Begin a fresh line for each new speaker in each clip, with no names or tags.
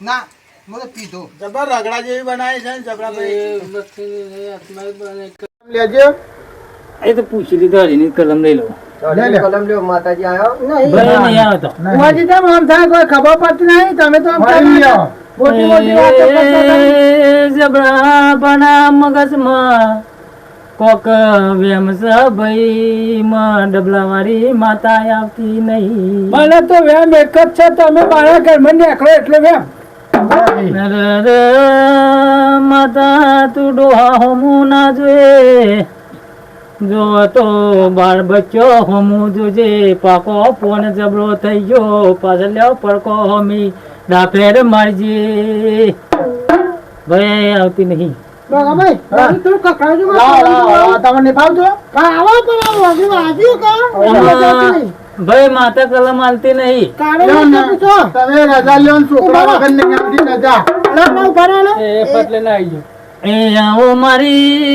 ના મને પીધો
જબર રગડા જેવી બનાવી છે ને જબરા
લેજે.
એ તો પૂછી લીધો હરીની કલમ લઈ લો
કલમ લ્યો માતાજી આવ્યો
નહીં
આમ થાય કોઈ ખબર પડતી નહીં? તમે તો મોટી મોટી
જબરા બના મગજમાં કોક વેમ ભાઈ માં ડબલા વાળી માતા આવતી નહીં.
મને તો વેમ એક જ છે તમે મારા ઘરમાં નીકળો એટલે વેમ.
માતા તું ડોહા હોમું ના જોઈએ જો તો બાળ બચ્ચો હોમું જોજે. પાકો ફોન જબડો થઈ ગયો પાછળ પડકો હોમી. ડાફેર મારજે. ભાઈ આવતી નહીં.
ભાઈ
માતા કલમ આલતી નહીં.
તમે રજા લ્યો છોકરા રજા.
એ ના આવી એ આવો મારી.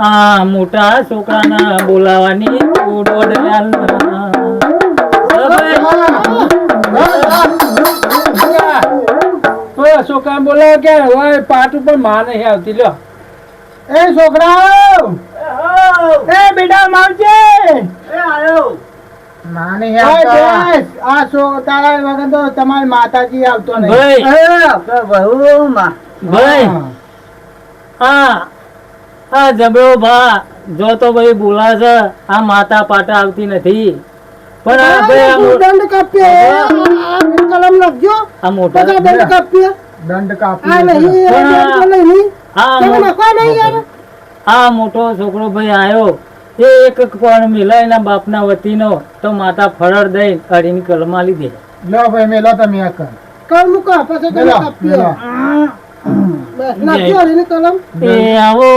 આ મોટા છોકરાના બોલાવાની
છોકરા બોલે કે હવે પાટ ઉપરમાં નહીં આવતી. લ્યો. એ છોકરા એ બેટા માવજે! એ આ છો તારા વગર તો તમારી માતાજી આવતો નહીં.
ભાઈ! ભાઈ! હા. આ જબરો ભા જો તો ભાઈ બોલા છે આ માતા પાટા આવતી નથી. પણ આ
દંડ કાપ્યો કલમ લખજો
આ મોટા
દંડ કાપ્યો દંડ કાપી આ
મોટો છોકરો ભાઈ આવ્યો એ એક પણ મિલાય એના બાપના વતીનો. તો માતા ફળ દઈ અડીની કલમા લીધી.
લો ભાઈ મેલો તમે આ કર. કર મૂકો પછી તમે કાપ્યો નાખ્યો એની કલમ.
એ આવો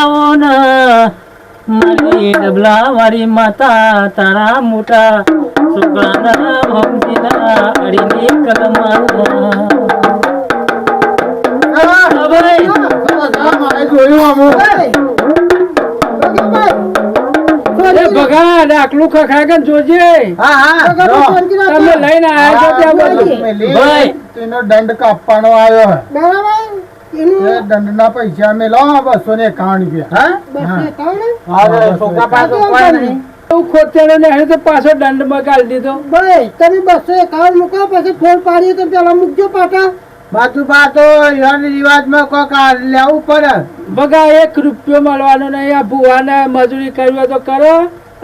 આવો ને. મારી ડબલા વાળી માતા તારા મોટા છોકરાના ભમજીના અડીની કલમા
ભગવાન આટલું ખખા કે જોજે. હા હા. તમે લઈને આવ્યા છો ત્યાં
ભાઈ
તેનો દંડ કાપવાનો આવ્યો. દંડ પૈસા અમે લો બસો ને એકાવન રૂપિયા. ખોતેડો ને એને તો પાછો દંડ બગાડી દીધો.
ભાઈ તમે બસો એકાવન મૂકો પછી ફોન પાડીએ તો પેલા મૂકજો પાટા
બાજુ બાતો રિવાજમાં કોક લેવું પડે. બગા એક રૂપિયો મળવાનો નહીં. આ ભુવાને મજૂરી કરવી તો કરો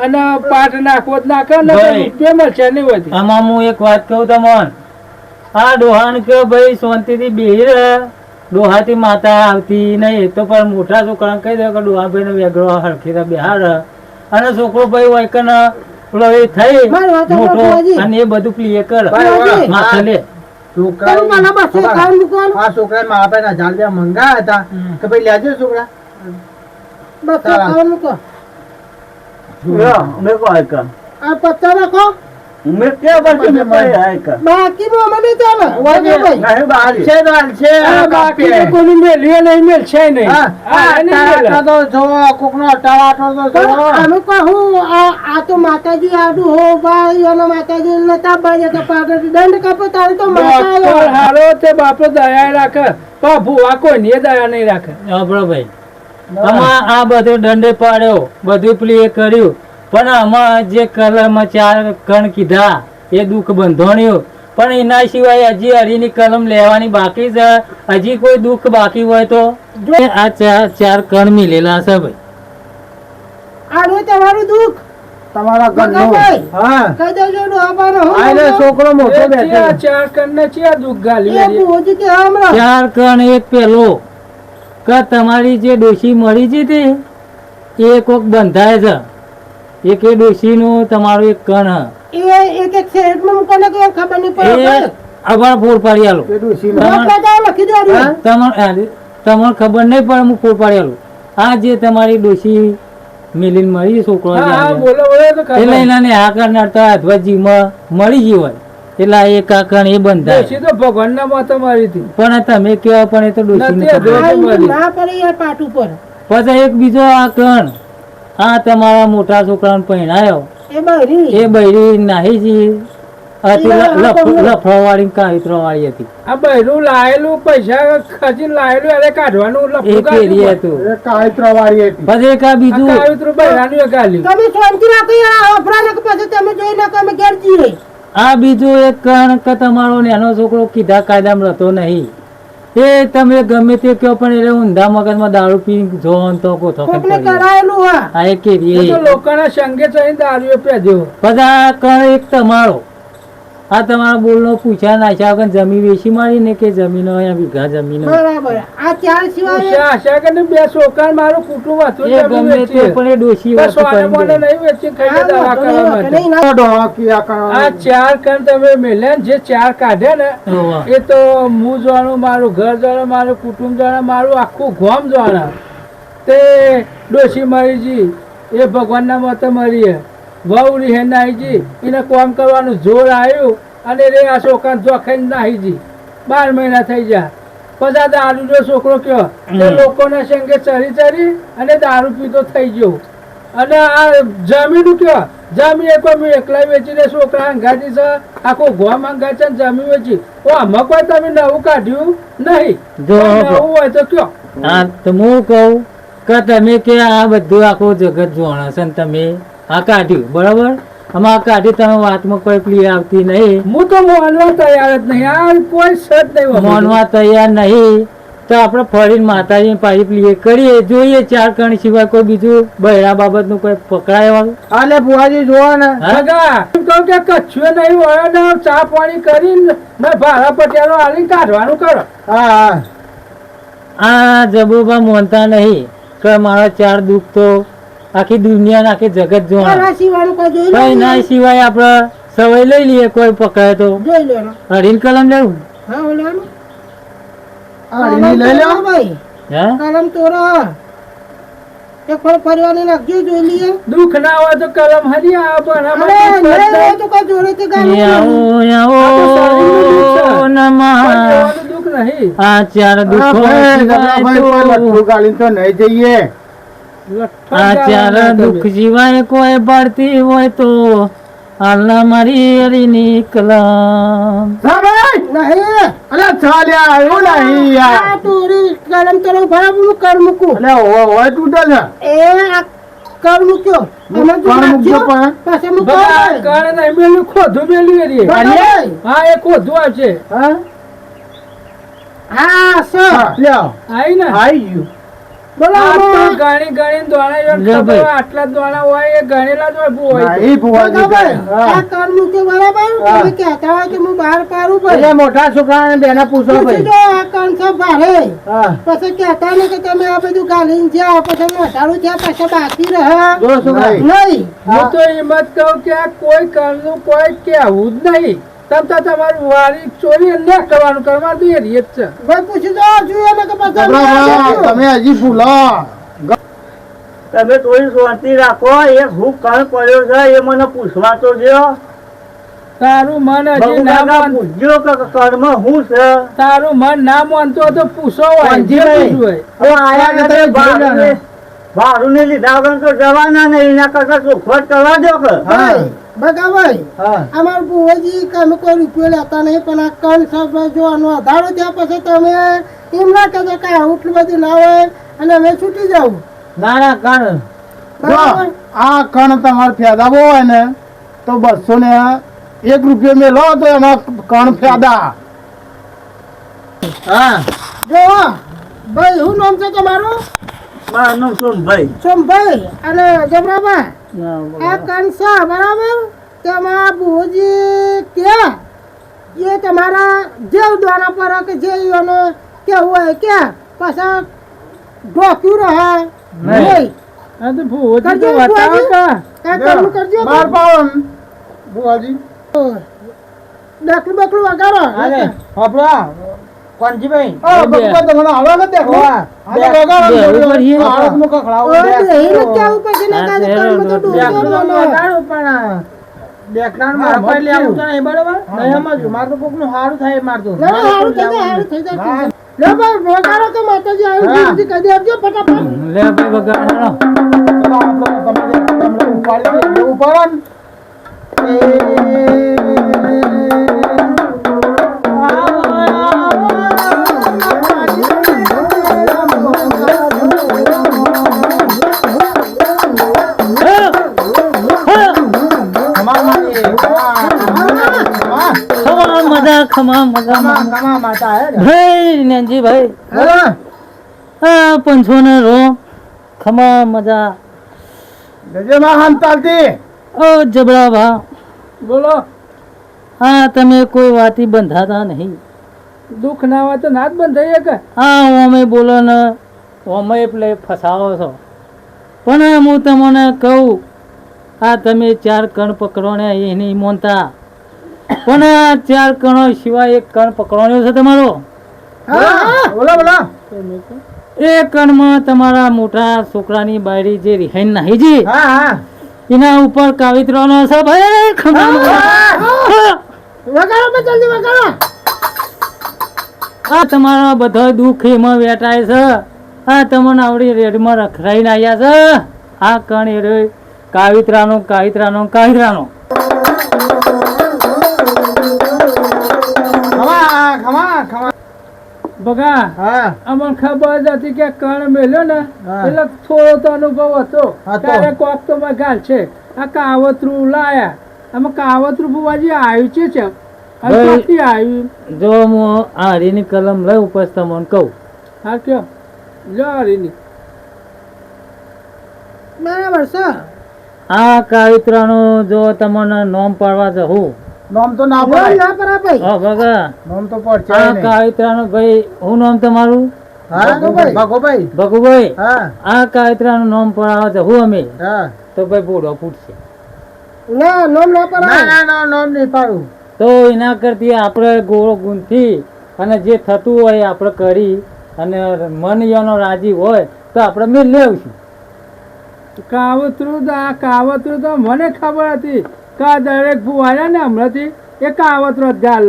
અને પાટ નાખવો જ નાખો ને રૂપિયો મળશે નહીં બધી
આમાં હું એક વાત કહું તમને. આ ડોહાન કે ભાઈ શાંતિથી બેહી રહે. ડોહાથી માતા આવતી નહીં. તો પણ મોટા છોકરાને કહી દે કે ડોહા ભાઈ ને વેગળો હરખી બેહાર અને છોકરો ભાઈ હોય કે પેલો એ થઈ મોટો અને એ બધું ક્લિયર કર. માથે લે.
છોકરા મારા પાસે હજાર રૂપિયા મંગા હતા કે ભાઈ લેજો છોકરા.
બસો મૂકો. આ પત્તા રાખો. બાકીમાં અમે નહીં ચાલે વાગે ભાઈ.
છે તો છે.
બાકી
કોની મેલ્યો નહીં મેલ છે નહીં. આ તો જો કોકનો અટાળાટો તો જો
અમે કહું આ આ તો માતાજી આડું હો ભાઈ અને માતાજી નતા બાજે તો પાટો દંડ કાપો તારે તો માતા
હારો તે બાપો દયા રાખે. પણ ભૂવા કોઈ દયા નહીં રાખે.
આપણો ભાઈ. આમાં આ બધો દંડે પાડ્યો બધું પેલી એ કર્યું. પણ આમાં જે કલમ ચાર કણ કીધા એ દુઃખ બંધોણ્યું. પણ એના સિવાય હજી હરીની કલમ લેવાની બાકી છે. હજી કોઈ દુઃખ બાકી હોય તો? આ ચાર ચાર કણ મિલેલા છે ભાઈ.
આડું તમારું દુઃખ.
તમારા
ઘરનું.
હા.
કહી દેજો ડોહાબાનો હો
આ એને
બોલો.
છોકરો મોટો બેઠો. ચાર કન્ને ચિયા દુઃખ ગાલી
એ ભુવોજી કે હમણાં.
ચાર કણ એક પેલો. કે તમારી જે ડોશી મળી જતી એ કોક બંધાય છે. એક એ ડોશીનું તમારું એક કણ.
એ એક એક શેડમાં મૂકોને કે ખબર નહીં પડે
એ આભાર પાડી આલો.
આપણે તો લખી દેવાનું.
તમને તમને ખબર નહીં પણ હું ફોડ પાડી આલું. આ જે તમારી ડોશી મિલીન મળી છોકરો એ આ કરનાર મળી એટલે આ એક આ કણ એ
તો માતા મારી હતી.
પણ તમે કેવા પણ એ તો
મળી.
ના પડે યાર પાટ ઉપર.
પછી એક બીજો આ કણ. આ તમારા મોટા છોકરાને પહેણાયો.
એ
બૈરી? નાહી છે. હતી
એ લોકો-
લફડવાળી કાળીત્રવાળી હતી.
આ લાયેલું પૈસા ખર્ચીને લાયેલું અરે કાઢવાનું લફડું કાઢ્યું.
હતું.
એ કાળીત્રવાળી હતી.
પછી એક બીજું?
કાળુતરું બહેરાનું એ ગાલ્યું.
તમે શાંતિ રાખો યાર અફરા ને પછી તમે જોઈ નાખો અમે ઘેર જઈએ
આ બીજું એક કારણ કે તમારો નાનો છોકરો કીધા કાયદામાં રહેતો નહીં. એ તમે ગમે તે કહો પણ એટલે ઊંધા મગજમાં દારૂ પી જો તો કોથો
કોકને કરાયેલું હા
આ એક
તો લોકોના સંગે દારૂ પીધ્યો.
બધા કર એક તમારો. આ તમારા બોલનો પૂછ્યા નાખ્યા વગર જમીન વેચી મળી ને કે જમીન અહીંયા વીઘા જમીન?
બરાબર. આ ચાર સિવાય
આશા- આશા કરીને બે છોકરા મારું કુટુંબ હતું
એ ગમે તે પણ એ ડોશી
વાત
કરી
મોને નહીં. વેચી ખાઈને દવા કરવા
નહીં,
માટે.
નહીં ના-
દવા કિયા
આ ચાર કણ તમે મેલે ને જે ચાર કાઢે ને એ તો હું જાણું મારું ઘર જાણું મારું કુટુંબ જાણે મારું આખું ગોમ જાણે તે ડોશી મરીજી એ ભગવાનના મતે મરી વહુ રીહે નાહીજી એને કોમ કરવાનું જોર આવ્યું અને રે આ છોકરા જોખાઈ નાહીજી. બાર મહિના થઈ ગયા. પછી દારૂનો છોકરો કયો? લોકોના સંગે ચરી ચરી અને દારૂ પીતો થઈ ગયો. અને આ જમીન કયો? જમીન એક મેં એકલા વેચીને છોકરા અંગાતી છે? આખું ગોમ હંગાત છે જમીન વેચી? ઓ આમાં કોઈ તમે નવું કાઢ્યું નહીં.
જો
નવું હોય તો કયો?
હા તો હું કહું કે તમે કે આ બધું આખું જગત જોણે છે ને તમે? આ કાઢ્યું બરાબર? આમાં કાઢી તમે વાતમાં કોઈ પ્લી આવતી નહીં.
હું તો માનવા તૈયાર જ નહીં આ કોઈ સત નહીં.
માનવા તૈયાર નહીં. તો આપણે ફરીને માતાજી પાછી પેલી કરીએ જોઈએ ચાર કણ સિવાય કોઈ બીજું બહેરા બાબતનું કોઈ પકડાય વાળું
આલે બુવાજી જોવા ને.
હા?
ભગા કહું કે કચ્છું નહીં વળે ને ચા પાણી કરીને મેં ભાડા પટેલો આલી કાઢવાનું કરો.
હા હા.
આ જબુબા મોનતા નહીં. કે મારા ચાર દુઃખ તો આખી દુનિયા આખી જગત જોવા. ના સિવાય આપણે સવાય લઈ લઈએ કોઈ પકડાય તો. હરીન કલમ લેવું?
કલમ તોરો. એક નાખજો જોઈ લઈએ.
દુઃખ ના હોય તો કલમ હરી આ પણ
અરે. તો
તો
નમઃ.
નહીં.
આ ચાર દુઃખો
ભાઈ,
તો-
ગાળીને તો નહીં જઈએ.
લઠ્ઠો
આ ચાર
ગાળવાના
દુઃખ
તમે.
કોઈ પડતી હોય તો હાલના મારી હરીની કલમ.
નહીં.
અલે ચાલ્યા આવ્યું નહીં યાર.
તોરી કલમ તોરો બરાબર કર મૂકું.
અલે હોય હોય તૂટે છે.
એ કર મૂક્યો.
કર મૂકજો પણ.
પછી મૂકો
ભગા કણ નહીં ખોધું મેલ્યું એરી. હા એ ખોધું આવશે
હા?
હા સર
લ્યો.
આઈ ને.
ગયું.
ગાણી ગાણી દોણા જોઈને
લે
ખબર
ભાઈ.
હોય આટલા દોણા હોય એ ગણેલા જ હોય હોય તો.
બરાબર. આ કર મૂક્યો બરાબર? તમે કહેતા હોય કે હું બહાર પાડું
એટલે મોટા છોકરાને બેના પૂછો ભાઈ.
જો આ કણ છે ભારે. પછી કહેતા ને કે તમે આ બધું ગાલીને જ્યાં પછી મોટાડું જ્યાં પછી બાકી રહે. નહીં.
હું તો એમ જ કહું કે કોઈ કરનું કોઈ કહેવું જ નહીં. તમ તો તમારું વારી ચોરી ન કરવાનું કરવાનું તો એ રીત છે.
ભાઈ પૂછી જો જોઈએ ને કે પછી અમે
ગભરાવા,
આ
તમે હજી ભૂલો.
તમે થોડી શાંતિ રાખો એક હું કાળ પડ્યો છે એ મને પૂછવા તો દો
તારું મન હજી ના
બહુ કે કર્મ શું છે?
તારું મન ના માનતો તો પૂછો હોય જે
વાંધો નહીં.
પૂછવું હોય.
તો આયા
તમે
નથી
જોઈ
ભાડુને
લેવાનું.
ભાડુને લીધા વગર તો જવાના નહીં એના કરતા ચોખવટ કરવા દો કે.
બગાભાઈ
હા.
અમાર બુવાજી કે અમે કોઈ રૂપિયો લેતા નહીં પણ આ કણ સબ જો આનો આધારો ત્યાં પછી તમે એમ ના કહેજો કે આટલું બધું ના હોય અને અમે છૂટી જાવ
ના ના કણ. આ કણ તમારે ફેદાવો હોય ને તો બસો ને એક રૂપિયો મેલો તો એમાં કણ ફેદા. હા.
જો ભાઈ શું નામ છે તમારું?
મારું નામ સોમભાઈ
સોમભાઈ અને જબરાબા આ કંસા બરાબર? તેમાં બુજી ત્યાં એ તમારા જેવ દ્વારા પર કે જે એને કેવું હોય કે પાછા ઢોક્યું રહે? નહીં.
આ તો ભૂવતી તો બતાવો કા.
આ કરજો.
બાર પાવન. બુવાજી
ડકલું બકલું વગાડો.
કોનજીભાઈ
બે.
બકવા તમને આવે ને દેખો
ઉપર
કખડાવું
થઈ જાય. લે ભાઈ, માતાજી આવ્યું જલ્દી કહી દેજો ફટાફટ.
લે ભાઈ
ઉપાડી દઈએ.
ખમા મજા
કમા કમા માતા હે
ભાઈ નેનજીભાઈ
બોલો.
આ પંચો ને રો ખમા મજા.
ગજેમાં ચાલતી.
ઓ જબડા ભા.
બોલો.
હા તમે કોઈ વાતી બંધાતા નહીં.
દુઃખ ના હોય તો ના જ બંધ થઈએ કે
હા અમે બોલો ને અમે એટલે ફસાવો છો. પણ હું તમને કહું આ તમે ચાર કણ પકડો ને એ નહીં મોનતા. પણ ચાર કણો સિવાય એક કણ પકડવાનો છે તમારો?
બોલો બોલો.
એ કણમાં તમારા મોટા છોકરાની બાયડી જે રિહાઈન નાહી
હા
એના ઉપર કાવિત્રનો છે ભાઈ
વગાડો જલ્દી વગાડો.
આ તમારા બધા દુઃખ એમાં વેટાય છે. આ તમને આવડી રેડમાં રખડાઈને આવ્યા છે. આ કણ એ કાવિત્રાનો કાવિત્રાનો કાવિત્રાનો
ખમા
બગા
હા.
અમને ખબર જ હતી કે કણ મેલ્યો ને એટલે થોડો તો અનુભવ હતો. ત્યારે કોક તો ગાલ છે. આ કાવતરું લાયા. આમાં કાવતરું બુવાજી આવ્યું છે છે
જો હું આ હરીની કલમ લઈ ઉપર તમને કહું.
હા કયો લો હરીની
બરાબર છે.
આ કાવિત્રાનું જો તમને નોમ પાડવા જવું
નામ તો ના પડે
ના પડે ભાઈ.
હા ભગા.
નામ તો પડશે
આ કાયત્રાનો ભાઈ હું નામ તમારું?
હા?
ભગુભાઈ.
ભગુભાઈ.
ભગુભાઈ?
હા.
આ કાવિત્રાનું નામ પડાવવા જવું અમે?
હા.
તો ભાઈ બુડો ફૂટશે.
ના નોમ ના
ના ના ના નામ નહીં પાડું.
તો એના કરતી આપણે ગોળો ગુંથી અને જે થતું હોય એ આપણે કરી અને મન એનો રાજી હોય તો આપણે મેં લેવશું.
કાવતરું તો આ કાવતરું તો મને ખબર હતી. કે આ દરેક ભુવાયા ને હમણાંથી એ કાવતરો જ ગાલ.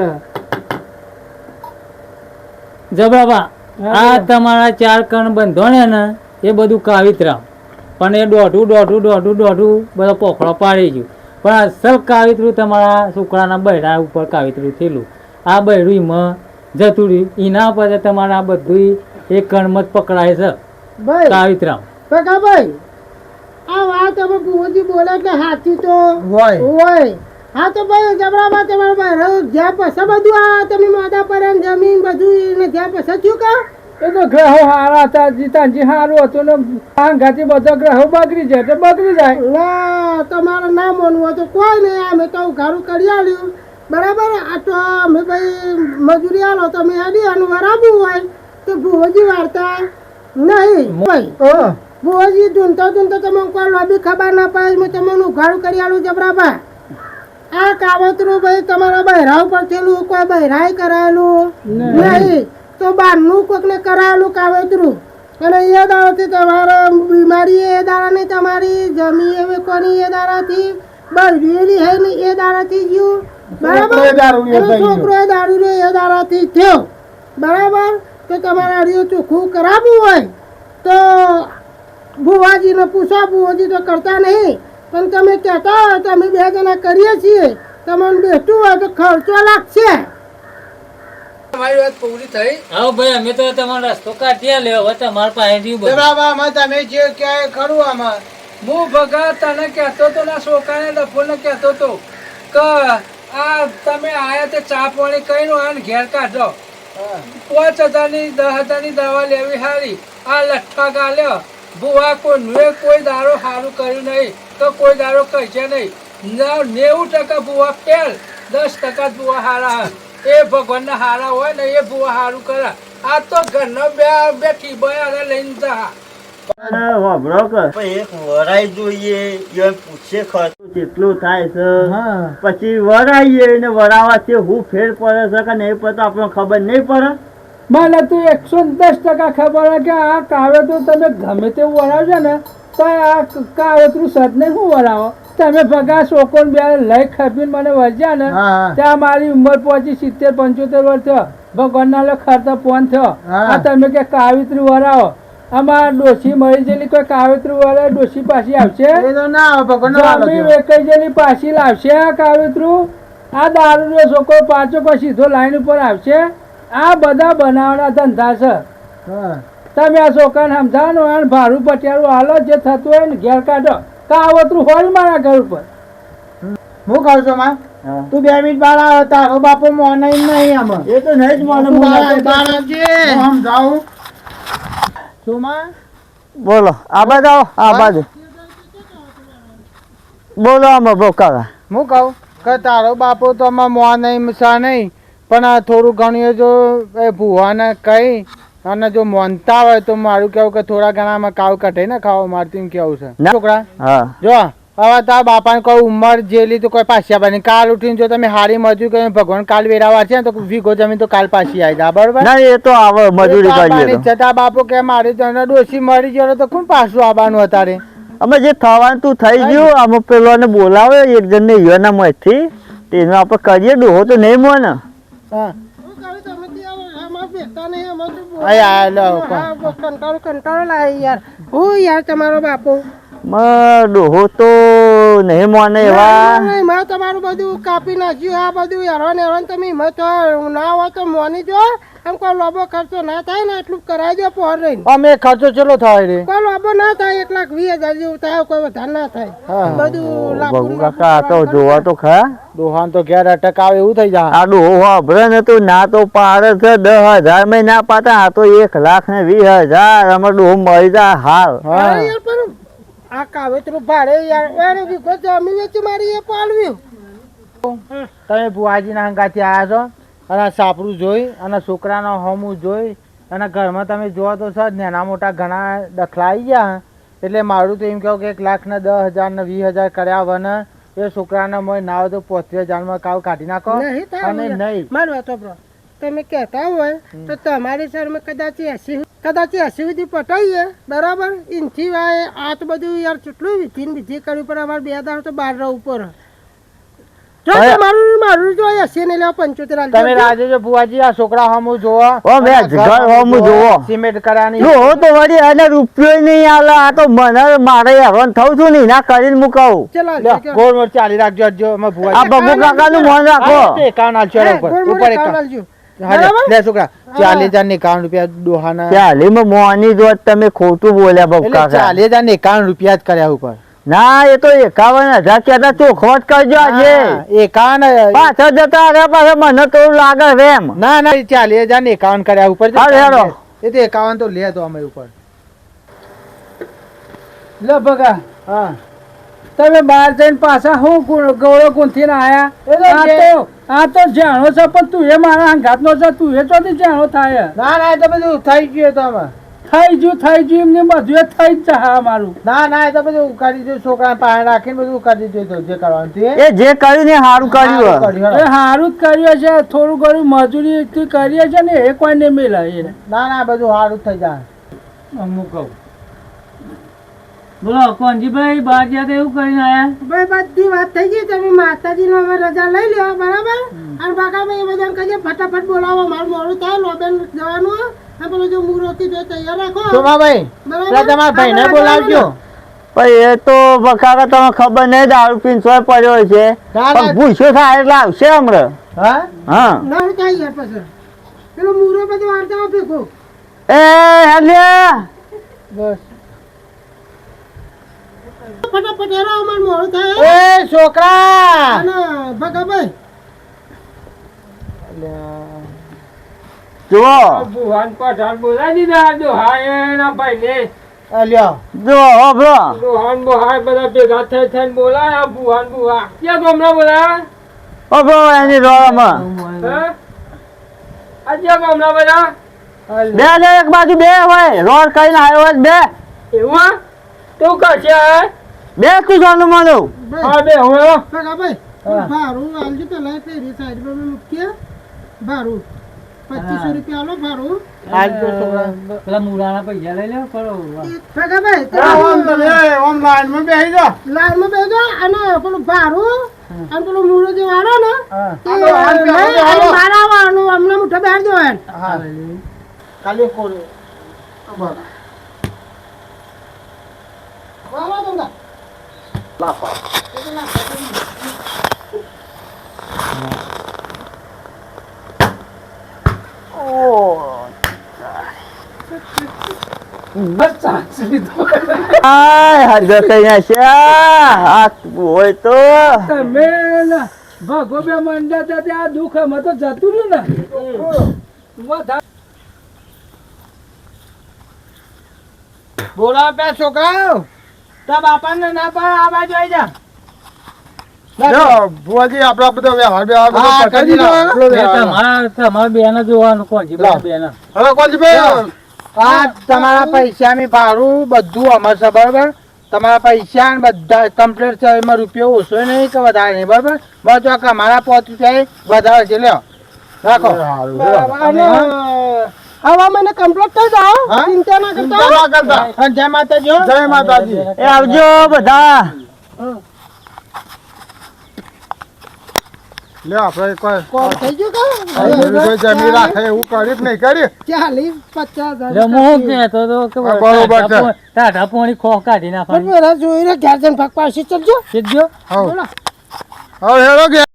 જબરાબા આ તમારા ચાર કણ બંધો ને એ બધું કાવિત્રા પણ એ દોઢું દોઢું દોઢું દોઢું બધો પોખડો પાડી ગયું. પણ અસલ કાવિત્રું તમારા છોકરાના બૈરા ઉપર કાવિત્રું થયેલું. આ બૈરું એમાં જતું રહ્યું. એના પર તમારા બધું એક કણ મત પકડાય છે.
કાવિતરામ. ભાઈ આ વાત અમે ભુવનજી બોલે એટલે સાચી તો.
હોય.
હોય. હા તો ભાઈ જબરામાં તમારે જ્યાં પૈસા બધું આ તમે માદા પર ને જમીન બધું એને જ્યાં પૈસા થયું કા?
એ તો ગ્રહો હારા હતા જીતાજી સારું હતું ને આંગાથી બધા ગ્રહો બગડી જાય એટલે બગડી જાય.
ના તમારે ના માનવું હોય તો કોઈ નહીં અમે તો ઘરું કરી આલ્યું. બરાબર? આ તો અમે ભાઈ મજૂરી આલો તમે આડી આનું વરાબું હોય તો ભુવજી વાર્તા નહીં. ભાઈ
હા
ધૂનતો ઢૂંઢતો તો તમે કોઈ લોબી ખબર ના પડે મેં તમને ઉઘાડું કરી આલું જબરાબા આ કાવતરું ભાઈ તમારા બહેરા ઉપર થયેલું કોઈ બહેરાય કરાયેલું નહીં. તો બહારનું કોકને કરાયેલું કાવતરું? અને એ દાડાથી તમારા બીમારી એ દાડા નહીં તમારી જમી એવી કોની એ દાડાથી? બળવેલી હે ને એ દાડાથી ગયું
બરાબર?
છોકરો એ દારૂ રહ્યો એ દાડાથી થયો. બરાબર? તો તમારે હરિયો ચોખ્ખું કરાવવું હોય તો ભુવાજીને પૂછો ભુવાજી તો કરતા નહીં. પણ તમે કહેતા હોય તો અમે બે જણા કરીએ છીએ. તમને બેસતું હોય તો ખર્ચો લાગશે.
તમારી વાત પૂરી થઈ?
હા ભાઈ અમે તો તમારો રસ્તો કાઢી લે હવે તમારા પાસે.
તમે જે ક્યાંય ખરું આમાં.
હું ભગત તને કહેતો તો ના છોકરાને ડફોને કહેતો તો. કે આ તમે આયા તે ચા પાણી કઈ આને ઘેર કાઢો. પાંચ હજારની દસ હજારની દવા લેવી સારી આ લઠ્ઠા ગાલ્યો. ભુવા કોઈ કોઈ દારો સારું કર્યું નહીં તો કોઈ દારો કહેશે નહીં. નવ- નેવું ટકા બુવા ફેલ દસ ટકા બુવા હારા એ ભગવાનના હારા હોય ને એ બુવા સારું કરે. આ તો ઘરનો બે બે ઠીબયા લઈને જા.
એક વરાઈ જોઈએ એ પૂછે ખર્ચો. કેટલું થાય છે?
હા.
પછી વરાઈએ ને વરાવાથી હું ફેર પડે છે કે નહીં પડતો આપણને ખબર નહીં પડે?
મને તો એકસો દસ ટકા ખબર હોય કે આ કાવેતરું તમે ગમે તેવું વરાવજો ને તો આ કાવેતરું સદને શું વરાવો તમે ભગા શોકોન બે લઈ ખપીને મને વળ્યા ને. ત્યાં મારી ઉંમર પહોંચી સિત્તેર પંચોતેર વર્ષ થયો. ભગવાનના લો ખર્ચો પોન થયો. આ તમે કે કાવિત્રી વરાવો આમાં ડોશી મરી જેલી કોઈ કાવેતરું વરાવે ડોશી પાછી આવશે. વેકાઈ પાછી લાવશે આ કાવેતરું? આ દારૂ છોકરો પાછો કોઈ સીધો લાઈન ઉપર આવશે? આ બધા બનાવવાના ધંધા છે. તમે આ છોકરાને સમજાવો અને ભાડું પટિયારું હાલો જે થતું હોય ને ઘેર કાઢો. કાવતરું હોય મારા ઘર ઉપર.
હું કહું છું માં? તું બે મિનિટ બાર આવે તારો બાપો મોને નહીં આમાં.
એ તો નહીં જ મોને
તું બાર આવજે. હું સમજાવું? સુમા
બોલો આ બાજુ આવો આ બાજુ. બોલો આમાં બહુ
હું કહું કે તારો બાપો તો આમાં મોં નહીં મસા નહીં. પણ આ થોડું ઘણું એ જો એ ભૂવાને કહી અને જો મોનતા હોય તો મારું કેવું કે થોડા ઘણામાં કાવ કઢે ને ખાવા મારતી કેવું છે. છોકરા?
હા.
જો હવે તારા બાપાને કોઈ ઉંમર જેલી તો કોઈ પાછી આવવાની કાલ ઉઠીને જો તમે હારી મજૂરી કરીને ભગવાન કાલ વેરાવા છે તો વીઘો જમીન તો કાલ પાછી આવી જાય. બરોબર?
ના એ તો આવે મજૂરી કરીએ
છતાં બાપો કે મારી તને ડોસી મરી ગયો તો કોણ પાછું આવવાનું અત્યારે?
અમે જે થવાનું તું થઈ ગયું અમે પેલો ને બોલાવે એક જણ ને યોના માંથી તેનું આપણે કરીએ ડોહો તો નહીં મોને.
હા
કંટાળો કંટાળો લાગે યાર હું યાર તમારો બાપો
ડોહો તો નહીં મોને એવા
મેં તમારું બધું કાપી નાખ્યું આ બધું હેરાન હેરાન તમે હિંમત ના હોય તો મોની જો એમ કોઈ લોબો ખર્ચો ના થાય ને એટલું કરાવી દો પોર રહીને.
અમે ખર્ચો ચલો થાય રે?
કોઈ લોબો ના થાય એક લાખ વીસ હજાર જેવું થાય કોઈ વધારે ના થાય. બધું લાખો
બગુ કાકા આ તો જોવા તો ખરા.
દોહાન તો ક્યારે અટકાવે એવું થઈ જાય.
આ ડોહો વાપરે ને તું ના તો પાડે છે દસ હજારમાં ના પાતા આ તો એક લાખ ને વીસ હજાર અમારે ડોહો મળી જાય હાલ.
આ કાવેતરું ભાડે યાર. એને વીઘો જમીન વેચી મારી એ પાલવ્યું
તમે ભુવાજીના હંગાથી આવ્યા છો? અને સાપરું જોઈ અને છોકરાનો હોમું જોઈ અને ઘરમાં તમે જોવો તો સર નાના મોટા ઘણા દખલા આવી ગયા. એટલે મારું તો એમ કહું કે એક લાખ ને દસ હજાર ને વીસ હજાર કર્યા વને એ છોકરાને મોય ના હોય તો પોત્રીસ હજારમાં કાવ કાઢી નાખો. અને નહીં.
મારો વાતો તમે કહેતા હોય તો તમારી શરમાં કદાચ એસી કદાચ એસી સુધી પટાઈએ બરાબર? ઇનથી વાય આ તો બધું યાર કેટલું વિધિ ને વિધિ કરવી પડે. અમારે બે દાડ તો બાર રહું ઉપર જો મારું મારું જો એસી ને લેવા પંચોતેર
તમે રાજે જો ભુવાજી આ છોકરા હમું જોવો
ઓ બે ઘર હમું જોવો.
સિમેન્ટ કર્યાની
ડોહો તો વળી એને રૂપિયો નહીં આલે. આ તો મને મારે હેરાન થવું છું ને ના કરીને મુકાવું
ચલો
ગોળ ચાલી રાખજો હજો અમે
આ બબુ કાકા નું મન રાખો.
આલજો ઉપર. ઉપર
કાન. આલજો.
લે છોકરા ચાલીસ હજાર ને એકાવન રૂપિયા ડોહાના
ચાલીમાં મોની જોત તમે ખોટું બોલ્યા બબુ
એટલે હજાર ને એકાવન રૂપિયા જ કર્યા ઉપર.
ના એ તો એકાવન હજાર કેતા ચોખવટ કરજો આજે.
એકાવન
પાછળ જતા મને લાગે
ના ના ચાલી હજાર ને એકાવન કર્યા ઉપર એ તો એકાવન તો લે તો અમે ઉપર.
લે બગા
હા.
તમે બહાર જઈને પાછા હું ગોળો ગુંથીને આયા? આ તો આ તો જાણો છે પણ તું એ મારા ઘાતનો છે તું એ તો જાણો થાય.
ના ના તો બધું થઈ ગયું તો
થઈ ગયું થઈ ગયું એમને બધું થઈ જ છે મારું.
ના ના એ તો બધું કરી દીધું છોકરા પાસે રાખીને બધું કરી દીધું જે કરવાનું એ.
એ જે કર્યું ને સારું કર્યું
સારું કર્યું,
એ સારું જ કર્યું છે થોડું ઘણું મજૂરી કરીએ છે ને એ કોઈ નહીં મિલે એને
ના ના બધું સારું જ થઈ જાય.
હું કહું
બોલો કોનજીભાઈ બહાર ગયા તો એવું કરીને આયા?
ભાઈ બધી વાત થઈ ગઈ તમે માતાજીનો હવે રજા લઈ લેવા બરાબર? અને બાકાભાઈ એ બધાને કહીએ ફટાફટ બોલાવો મારું મોડું થાય લોબેન જવાનું. આ પેલો જો મૂર્તિ જો તૈયાર રાખો.
સોમાભાઈ તમારા ભાઈને બોલાવજો.
પણ એ તો બકાકા તમે ખબર નહીં દારૂ પીને સોય પડ્યો છે. પણ ભૂસ્યો થાય એટલે આવશે હમણાં.
હા?
હા.
ના થાય યાર પછી પેલો મૂરો બધું વાર્તા ભેગો.
એ હેલ્યા.
બસ.
ફટાફટ હેરો અમારું મોડું થાય.
એ છોકરા!
અને ભગાભાઈ.
જુઓ.
ભુવાન પઠાણ બોલાવી દીધા દોહા એના ભાઈને.
અલ્યો
જો હોભળો
દોહાન બોહાન બધા ભેગા થઈ થઈને બોલાયા ભુવાન બુવા. ક્યાં ગામના બોલાયા?
હોભળો એની રોળમાં.
હે? આ ક્યાં ગામના બધા
બે ને એક બાજુ બે હોય રોડ કઈને આવ્યો હોય બે.
એવું હા? તું કરશે?
બે કુસાનું માનો
હા બે હું
ભાઈ.
હા.
ભાડું તો લઈ ફેરી સાઈડ પર મૂકીએ ભાડું પચીસો રૂપિયા આલો
તો
પેલા મુરાના પૈસા લઈ લો કરો
હા, ઓમ લાઈનમાં બેસી જાઓ.
લાઈનમાં બેસજો અને પેલું ભારું અને પેલું મૂળો જે વાળો ને. તે મારા વાળનું અમને મુઠ્ઠો બેસી દો
બરાબર.
ભગો બે હતા ત્યાં દુઃખ અમે તો જતું ને
બોલાવો પે છોકરાઓ તાર બાપાને ના આ બાજુ આવી જા.
ભુવાજી બધો વ્યવહાર વ્યવહાર
કરી.
તમારા તમારા બેન જોવાનું કોણ બેન.
હવે કોલજીભાઈ,
આ તમારા પૈસાની ભાડું બધું અમારે બરોબર બરાબર? તમારા પૈસા બધા કમ્પ્લીટ છે એમાં રૂપિયો ઓછો નહીં કે વધારે નહીં બરાબર? બસ જો અમારા પહોંચી જાય વધારે છે લ્યો. રાખો.
હવા મને કમ્પ્લીટ થઈ જાઓ. ચિંતા ના કરતા
ના કરતા.
જય માતાજી
જય માતાજી.
એ આવજો બધા.
લ્યો આપણે કોઈ
કોલ થઈ ગયું કે
કોઈ જમી રાખે એવું કરી નહીં કરી
ચાલી પચાસ હજાર
હું કહેતો હતો કે
બરોબર છે.
પોણી ખોખ કાઢી નાખવાની.
જોઈને ઘેર જઈને ફક પાછી ચલજો.
સીધો
હવ. હવે